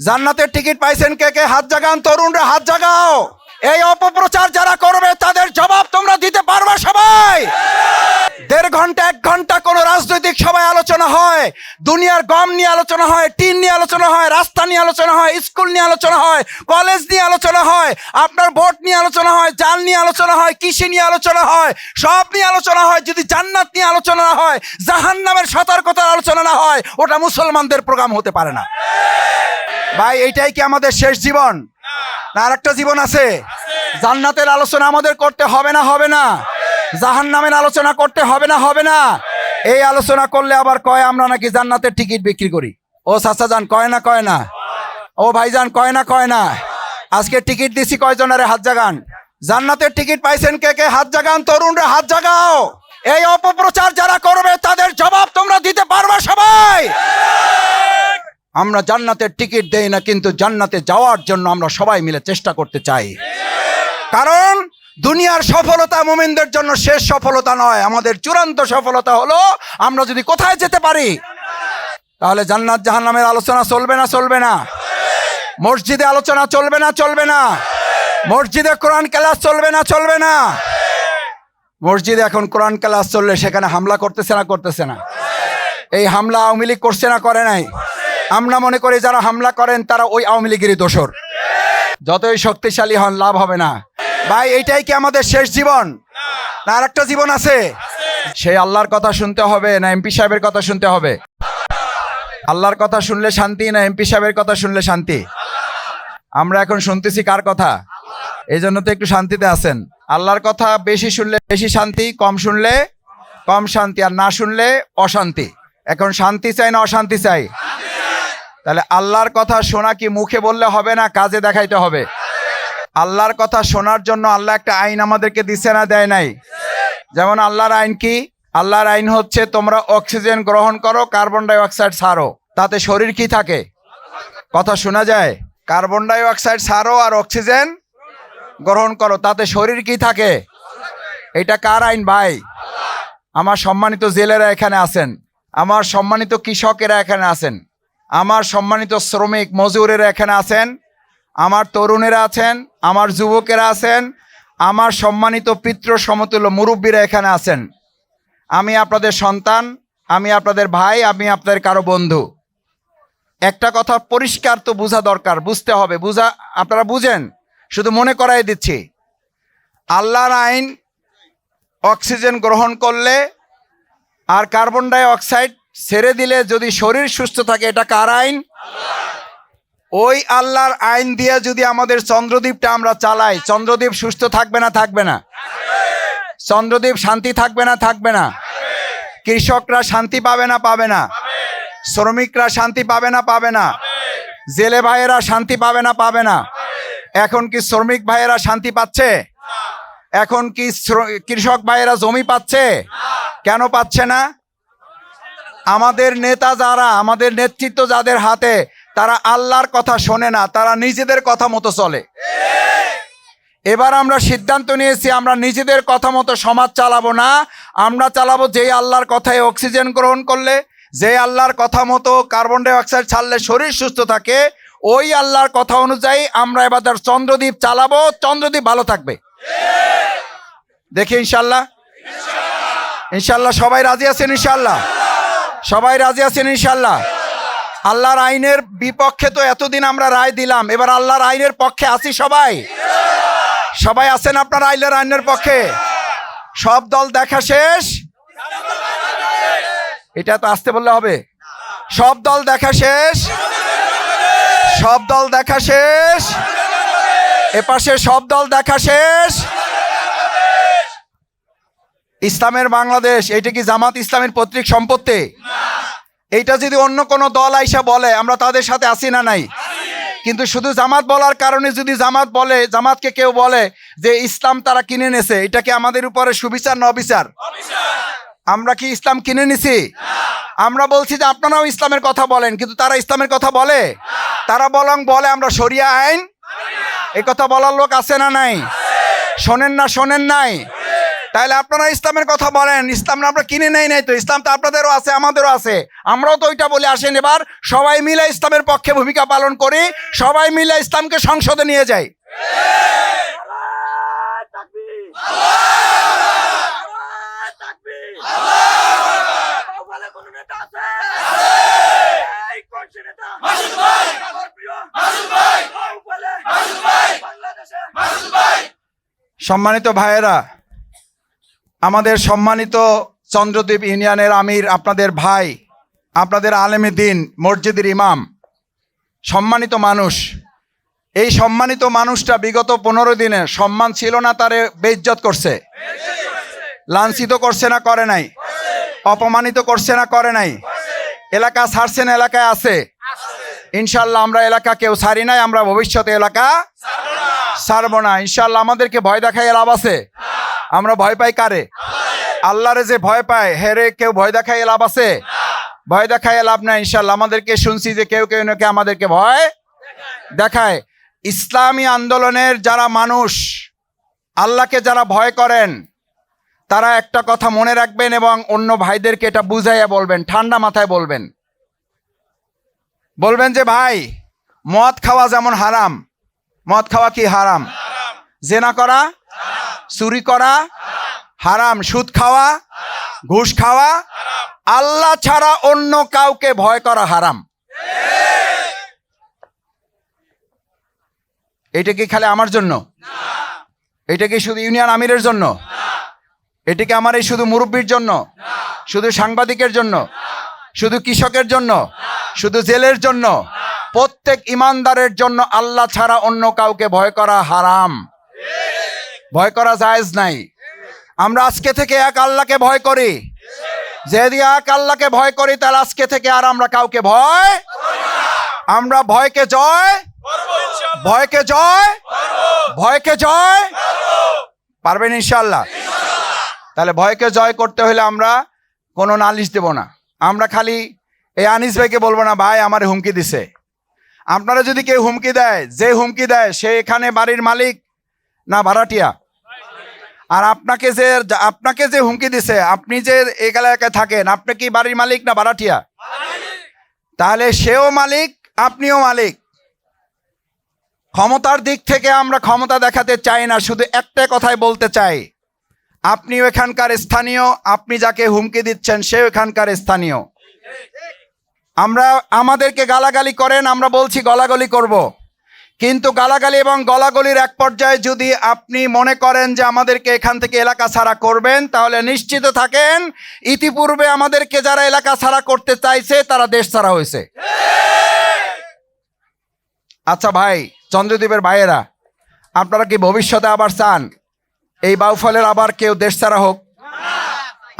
জান্নাতের টিকিট পাইছেন কে কে হাত জাগান তরুণরা হাত জাগাও এই অপপ্রচার যারা করবে তাদের জবাব তোমরা দিতে পারবে সবাই দেড় ঘণ্টা এক ঘণ্টা কোন রাজনৈতিক সভায় আলোচনা হয় দুনিয়ার গম নিয়ে আলোচনা হয় টিন নিয়ে আলোচনা হয় রাস্তা নিয়ে আলোচনা হয় স্কুল নিয়ে আলোচনা হয় কলেজ নিয়ে আলোচনা হয় আপনার ভোট নিয়ে আলোচনা হয় জাল নিয়ে আলোচনা হয় কৃষি নিয়ে আলোচনা হয় সব নিয়ে আলোচনা হয় যদি জান্নাত নিয়ে আলোচনা না হয় জাহান্নামের সতর্কতার আলোচনা না হয় ওটা মুসলমানদের প্রোগ্রাম হতে পারে না ভাই, এইটাই কি আমাদের শেষ জীবন? না আর একটা জীবন আছে। জান্নাতের আলোচনা আমাদের করতে হবে না হবে না। জাহান নামের আলোচনা করতে হবে না হবে না। এই আলোচনা করলে আবার কয়, আমরা নাকি জান্নাতের টিকিট বিক্রি করি। ও চাচা যান, কয় না কয় না? ও ভাইজান কয় না কয় না? আজকে টিকিট দিছি কয়জনের হাত জাগান? জান্নাতের টিকিট পাইছেন কে কে? হাত জাগান, তরুণরা, হাত জাগাও। এই অপপ্রচার যারা করবে, তাদের জবাব তোমরা দিতে পারবে সবাই। আমরা জান্নাতের টিকিট দেই না, কিন্তু জান্নাতে যাওয়ার জন্য আমরা সবাই মিলে চেষ্টা করতে চাই। কারণ দুনিয়ার সফলতা মোমেনদের জন্য শেষ সফলতা নয়, আমাদের চূড়ান্ত সফলতা হলো আমরা যদি কোথায় যেতে পারি, তাহলে জান্নাত জাহান্নামের আলোচনা চলবে না চলবে না। মসজিদে আলোচনা চলবে না চলবে না। মসজিদে কোরআন ক্লাস চলবে না চলবে না। মসজিদে এখন কোরআন ক্লাস চললে সেখানে হামলা করতেছে না করতেছে না। এই হামলা আওয়ামী লীগ করছে না, করে নাই। আমরা মনে করি যারা হামলা করেন, তারা ওই আওয়ামী লীগেরই দোষর। যতই শক্তিশালী হন, লাভ হবে না। ভাই, এইটাই কি আমাদের শেষ জীবন? না আর একটা জীবন আছে। সেই আল্লাহর কথা শুনতে হবে, না এমপি সাহেবের কথা শুনতে হবে? আল্লাহর কথা শুনলে শান্তি, না এমপি সাহেবের কথা শুনলে শান্তি? আমরা এখন শুনতেছি কার কথা? এই জন্য তো একটু শান্তিতে আছেন। আল্লাহর কথা বেশি শুনলে বেশি শান্তি, কম শুনলে কম শান্তি, আর না শুনলে অশান্তি। এখন শান্তি চাই না অশান্তি চাই? তাহলে আল্লাহর কথা শোনা কি মুখে বললে হবে না কাজে দেখাইতে হবে? আল্লাহর কথা শোনার জন্য আল্লাহ একটা আইন আমাদেরকে দিছে না, দেয় নাই? যেমন আল্লাহর আইন কি? আল্লাহর আইন হচ্ছে তোমরা অক্সিজেন গ্রহণ করো, কার্বন ডাই অক্সাইড ছাড়ো। তাতে শরীর কি থাকে? কথা শোনা যায়? কার্বন ডাই অক্সাইড ছাড়ো আর অক্সিজেন গ্রহণ করো, তাতে শরীর কি থাকে? এটা কার আইন ভাই? আমার সম্মানিত জেলেরা এখানে আছেন। আমার সম্মানিত কৃষকেরা এখানে আছেন। আমার সম্মানিত শ্রমিক মজুরেরা এখানে আছেন, আমার তরুণেরা আছেন, আমার যুবকেরা আছেন, আমার সম্মানিত পিতৃ সমতুল্য মুরব্বীরা এখানে আছেন। আমি আপনাদের সন্তান, আমি আপনাদের ভাই, আমি আপনাদের কারও বন্ধু। একটা কথা পরিষ্কার তো বোঝা দরকার, বুঝতে হবে। বুঝা, আপনারা বুঝেন? শুধু মনে করাই দিচ্ছি। আল্লাহর আইন, অক্সিজেন গ্রহণ করলে আর কার্বন ডাই অক্সাইড ছেড়ে দিলে যদি শরীর সুস্থ থাকে, এটা কার আইন? ওই আল্লাহর আইন দিয়ে যদি আমাদের চন্দ্রদ্বীপটা আমরা চালাই, চন্দ্রদ্বীপ সুস্থ থাকবে না থাকবে না? চন্দ্রদ্বীপ শান্তি থাকবে না থাকবে না? কৃষকরা শান্তি পাবে না পাবে না? শ্রমিকরা শান্তি পাবে না পাবে না? জেলে ভাইয়েরা শান্তি পাবে না পাবে না? এখন কি শ্রমিক ভাইয়েরা শান্তি পাচ্ছে? এখন কি কৃষক ভাইয়েরা জমি পাচ্ছে? কেন পাচ্ছে না? আমাদের নেতা যারা, আমাদের নেতৃত্ব যাদের হাতে, তারা আল্লাহর কথা শোনে না, তারা নিজেদের কথা মতো চলে। এবার আমরা সিদ্ধান্ত নিয়েছি, আমরা নিজেদের কথা মতো সমাজ চালাবো না, আমরা চালাবো যেই আল্লাহর কথায় অক্সিজেন গ্রহণ করলে, যে আল্লাহর কথা মতো কার্বন ডাইঅক্সাইড ছাড়লে শরীর সুস্থ থাকে, ওই আল্লাহর কথা অনুযায়ী আমরা এবার তার চন্দ্রদ্বীপ চালাবো, চন্দ্রদ্বীপ ভালো থাকবে। দেখি ইনশাল্লাহ। ইনশাল্লাহ সবাই রাজি আছেন ইনশাল্লাহ? সবাই রাজি আছেন ইনশাল্লাহ আল্লাহর আইনের বিপক্ষে তো এতদিন আমরা রায় দিলাম, এবার আল্লাহর আইনের পক্ষে আছি সবাই? সবাই আছেন আপনার আইলের আইনের পক্ষে? সব দল দেখা শেষ? এটা তো আসতে বললে হবে। সব দল দেখা শেষ? সব দল দেখা শেষ? এপাশে সব দল দেখা শেষ? ইসলামের বাংলাদেশ এটা কি জামাত ইসলামের পৈতৃক সম্পত্তি? এইটা যদি অন্য কোনো দল আইসা বলে, আমরা তাদের সাথে আসি না নাই? কিন্তু শুধু জামাত বলার কারণে যদি জামাত বলে, জামাতকে কেউ বলে যে ইসলাম তারা কিনে নেছে, এটা কি আমাদের উপরে সুবিচার না অবিচার? আমরা কি ইসলাম কিনে নিছি? আমরা বলছি যে আপনারাও ইসলামের কথা বলেন, কিন্তু তারা ইসলামের কথা বলে? তারা বলং বলে আমরা শরিয়া আইন। এই কথা বলার লোক আছে না নাই? শোনেন না, শোনেন নাই? তাহলে আপনারা ইসলামের কথা বলেন। ইসলাম আমরা কিনে নেই নাই তো, ইসলাম তো আপনাদেরও আছে, আমাদেরও আছে। আমরাও তো ওইটা বলে, আসেন এবার সবাই মিলে ইসলামের পক্ষে ভূমিকা পালন করি, সবাই মিলে ইসলামকে সংসদে নিয়ে যাই। সম্মানিত ভাইয়েরা আমাদের সম্মানিত চন্দ্রদ্বীপ ইউনিয়নের আমির, আপনাদের ভাই, আপনাদের আলেমে দিন, মসজিদের ইমাম, সম্মানিত মানুষ। এই সম্মানিত মানুষটা বিগত পনেরো দিনে সম্মান ছিল না, তারে বেইজ্জত করছে। লাঞ্ছিত করছে না, করে নাই। অপমানিত করছে না, করে নাই। এলাকা ছাড়ছেন এলাকায় আছে। ইনশাল্লাহ আমরা এলাকা কেউ ছাড়ি নাই, আমরা ভবিষ্যতে এলাকা ছাড়বো না। ইনশাল্লাহ আমাদেরকে ভয় দেখাই লাভ আছে। আমরা ভয় পাই কারে? আল্লাহরে যে ভয় পায়, হেরে কেউ ভয় দেখাই লাভ আছে? ভয় দেখাই লাভ না ইনশাল্লাহ আমাদেরকে শুনছি যে কেউ কেউ নাকি আমাদেরকে ভয় দেখায়। ইসলামী আন্দোলনের যারা মানুষ, আল্লাহকে যারা ভয় করেন, তারা একটা কথা মনে রাখবেন এবং অন্য ভাইদেরকে এটা বুঝাইয়া বলবেন, ঠান্ডা মাথায় বলবেন। বলবেন যে, ভাই, মদ খাওয়া যেমন হারাম, মদ খাওয়া কি হারাম? জেনা করা চুরি করা, হারাম। সুদ খাওয়া, ঘুষ খাওয়া, আল্লাহ ছাড়া অন্য কাউকে ভয় করা হারাম। এটা কি খালি আমার জন্য? এটা কি শুধু ইউনিয়ন আমিরের জন্য? এটা কি আমার এই শুধু মুরব্বীর জন্য? শুধু সাংবাদিকের জন্য? শুধু কৃষকের জন্য? শুধু জেলের জন্য? প্রত্যেক ইমানদারের জন্য আল্লাহ ছাড়া অন্য কাউকে ভয় করা হারাম। ভয় করা জায়েজ নাই। আমরা আজকে থেকে এক আল্লাহকে ভয় করি। যদি এক আল্লাহকে ভয় করি তাহলে আজকে থেকে আর আমরা কাউকে ভয় আমরা ভয়কে জয় ভয়কে জয় ভয়কে জয় পারবেন ইনশাল্লাহ তাহলে ভয়কে জয় করতে হলে আমরা কোনো নালিশ দেব না। আমরা খালি এই আনিস ভাইকে বলব না ভাই আমার হুমকি দিছে। আপনারা যদি কেউ হুমকি দেয় যে হুমকি দেয় সে এখানে বাড়ির মালিক না, ভাড়াটিয়া। আর আপনাকে যে আপনাকে যে হুমকি দিছে, আপনি যে এই এলাকায় থাকেন, আপনি কি বাড়ির মালিক না ভাড়াটিয়া? তাহলে সেও মালিক, আপনিও মালিক। ক্ষমতার দিক থেকে আমরা ক্ষমতা দেখাতে চাই না, শুধু একটা কথাই বলতে চাই। আপনিও এখানকার স্থানীয়, আপনি যাকে হুমকি দিচ্ছেন, সেও এখানকার স্থানীয়। আমরা, আমাদেরকে গালাগালি করেন, আমরা বলছি গলাগলি করব। কিন্তু গালাগালি এবং গলাগলির এক পর্যায়ে যদি আপনি মনে করেন যে আমাদেরকে এখান থেকে এলাকা ছাড়া করবেন, তাহলে নিশ্চিত থাকেন, ইতিপূর্বে আমাদেরকে যারা এলাকা ছাড়া করতে চাইছে, তারা দেশ ছাড়া হয়েছে। আচ্ছা ভাই, চন্দ্রদ্বীপের ভাইয়েরা, আপনারা কি ভবিষ্যতে আবার চান? এই বাউফলের আবার কেউ দেশ ছাড়া হোক,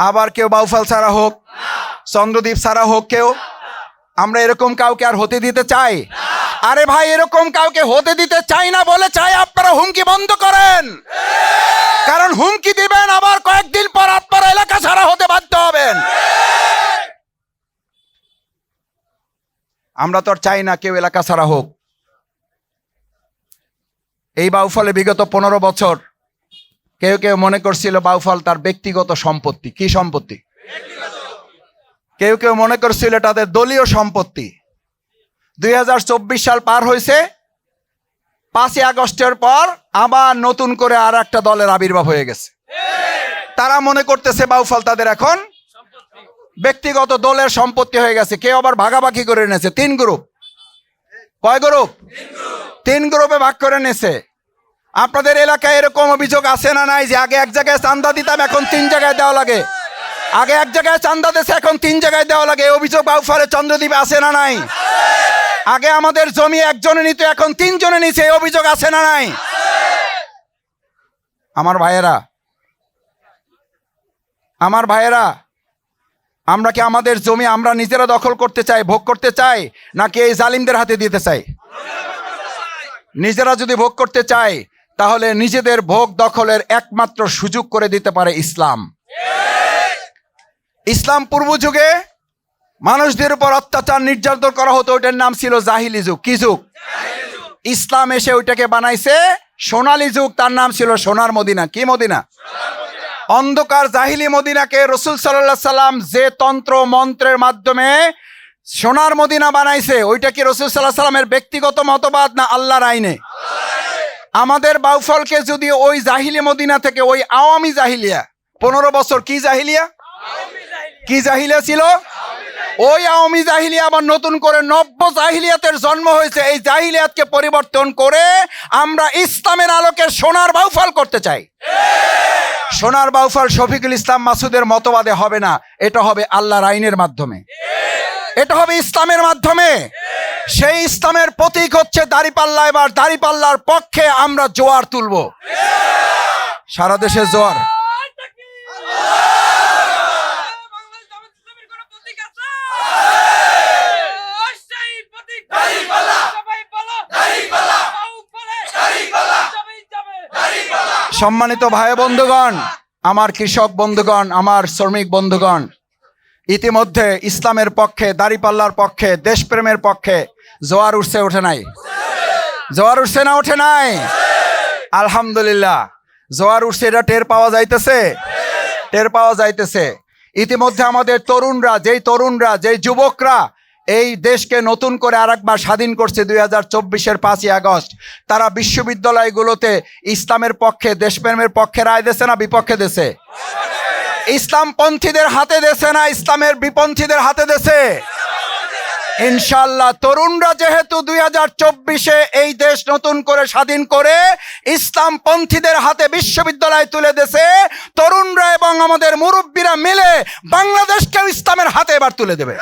আবার কেউ বাউফল ছাড়া হোক, চন্দ্রদ্বীপ ছাড়া হোক কেউ আমরা এরকম কাউকে আর হতে দিতে চাই? আরে ভাই, এরকম কাউকে হতে দিতে চাই না বলে চাই আপনারা হুমকি বন্ধ করেন। কারণ হুমকি দিবেন, আবার কয়েকদিন পর আপনারা এলাকা ছাড়া হতে বাধ্য হবেন। আমরা তো আর চাই না কেউ এলাকা ছাড়া হোক। এই বাউফলে বিগত পনেরো বছর কেউ কেউ মনে করছিল বাউফল তার ব্যক্তিগত সম্পত্তি। কি সম্পত্তি? কেউ কেউ মনে করছিল তাদের দলীয় সম্পত্তি। দুই হাজার চব্বিশ সাল পার হয়েছে। পাঁচই আগস্টের পর আবার নতুন করে আর একটা দলের আবির্ভাব হয়ে গেছে। তারা মনে করতেছে বাউফল তাদের এখন ব্যক্তিগত দলের সম্পত্তি হয়ে গেছে। কেউ আবার ভাগাভাগি করে নিয়েছে তিন গ্রুপ কয় গ্রুপ তিন গ্রুপে ভাগ করে নিয়েছে আপনাদের এলাকায় এরকম অভিযোগ আছে না নাই যে আগে এক জায়গায় চান্দা দিতাম, এখন তিন জায়গায় দেওয়া লাগে? আগে এক জায়গায় চান্দা দিয়েছে এখন তিন জায়গায় দেওয়া লাগে। অভিযোগ বাউফারে চন্দ্রদ্বীপে আসে না নাই? আগে আমাদের জমি একজনে নিত, এখন তিনজনে এই অভিযোগ আছে না নাই? আমার ভাইয়েরা আমার ভাইয়েরা, আমরা কি আমাদের জমি আমরা নিজেরা দখল করতে চাই, ভোগ করতে চাই, নাকি এই জালিমদের হাতে দিতে চাই? নিজেরা যদি ভোগ করতে চাই তাহলে নিজেদের ভোগ দখলের একমাত্র সুযোগ করে দিতে পারে ইসলাম। ইসলাম পূর্ব যুগে মানুষদের উপর অত্যাচার নির্যাতন করা হতো, ওইটার নাম ছিল জাহিলি যুগ। কি যুগ? ইসলাম এসে ওইটাকে বানাইছে, সোনালি যুগ, তার নাম ছিল সোনার মদিনা। কি মদিনা? অন্ধকার জাহিলি মদিনাকে রসুল সাল্লাহ সাল্লাম যে তন্ত্র, মন্ত্রের মাধ্যমে সোনার মদিনা বানাইছে, ওইটা কি রসুল সাল্লাহ সাল্লামের ব্যক্তিগত মতবাদ না আল্লাহর আইনে? আমাদের বাউফলকে যদি ওই জাহিলি মদিনা থেকে, ওই আওয়ামী জাহিলিয়া, পনেরো বছর কি জাহিলিয়া? কি জাহিলিয়া ছিল? ওই আওয়ামী জাহিলিয়া আবার নতুন করে নব্য জাহিলিয়াতের জন্ম হয়েছে। এই জাহিলিয়াতকে পরিবর্তন করে আমরা ইসলামের আলোকে সোনার বাউফল করতে চাই। সোনার বাউফল শফিকুল ইসলাম মাসুদের মতবাদে হবে না, এটা হবে আল্লাহর আইনের মাধ্যমে। এটা হবে ইসলামের মাধ্যমে। সেই ইসলামের প্রতীক হচ্ছে দাড়িপাল্লা, এবার দাড়িপাল্লার পক্ষে আমরা জোয়ার তুলব। সারা দেশে জোয়ার বাংলাদেশ জামাত ইসলামের কোনো প্রতীক আছে? অবশ্যই প্রতীক। সবাই বলো। বাউ বলে। সবাই যাবে। সম্মানিত ভাই বন্ধুগণ, আমার কৃষক বন্ধুগণ, আমার শ্রমিক বন্ধুগণ, ইতিমধ্যে ইসলামের পক্ষে, দাড়িপাল্লার পক্ষে, দেশপ্রেমের পক্ষে জোয়ার উঠছে ওঠে নাই। জোয়ার উঠছে না ওঠে নাই? আলহামদুলিল্লাহ। জোয়ার উঠছে, এটা টের পাওয়া যাইতেছে? টের পাওয়া যাইতেছে। ইতিমধ্যে আমাদের তরুণরা, যেই তরুণরা, যেই যুবকরা এই দেশকে নতুন করে আরেকবার স্বাধীন করছে দুই হাজার চব্বিশের পাঁচই আগস্ট। তারা বিশ্ববিদ্যালয়গুলোতে ইসলামের পক্ষে, দেশপ্রেমের পক্ষে রায় দেশে না বিপক্ষে দেশে ইসলামপন্থীদের হাতে দেশে না ইসলামের বিপন্থীদের হাতে দেছে ইনশাল্লাহ তরুণরা যেহেতু দুই হাজার চব্বিশে এই দেশ নতুন করে স্বাধীন করে ইসলামপন্থীদের হাতে বিশ্ববিদ্যালয় তুলে দেছে তরুণরা এবং আমাদের মুরব্বীরা মিলে বাংলাদেশকেও ইসলামের হাতে এবার তুলে দেবে।